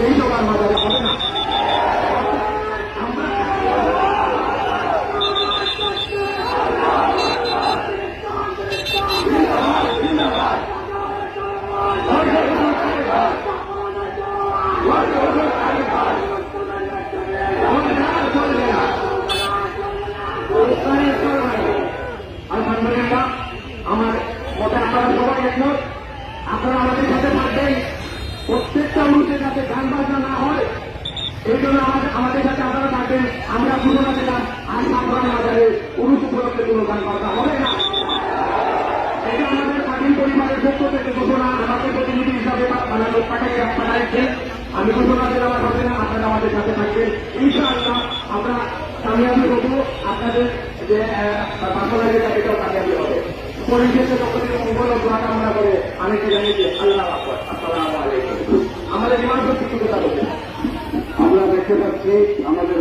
এই জোগাড় বাজারে হবে না। আমরা আলহামদুলিল্লাহ আমার মতে আপনারা সবাই একমত আপনারা আমাদের সাথে থাকবেন প্রত্যেকটা মানুষের কাছে গান বাজনা না হয় এই জন্য আমরা ঘোষণা দিলাম আজ সাধারণ বাজারে পুরুষ উপলক্ষে কোনো গান বাজনা হবে না। এটা আমাদের স্বাধীন পরিবারের পক্ষ থেকে ঘোষণা আমাদের প্রতিনিধি হিসাবে পাঠাই পাঠাইছে আমি ঘোষণা দিলাম হবে না, আপনারা আমাদের সাথে থাকবেন। ইনশাআল্লাহ আমরা কামিয়াবি হব আপনাদের যে বাসনা যেটা এটাও কামিয়াবি হবে। পরিশেষে সকলের মঙ্গল কামনা করে, আমি কি জানি আল্লাহ আসসালামু আলাইকুম আমাদের ইমান শক্তি কথা বলছে আমরা দেখতে পাচ্ছি আমাদের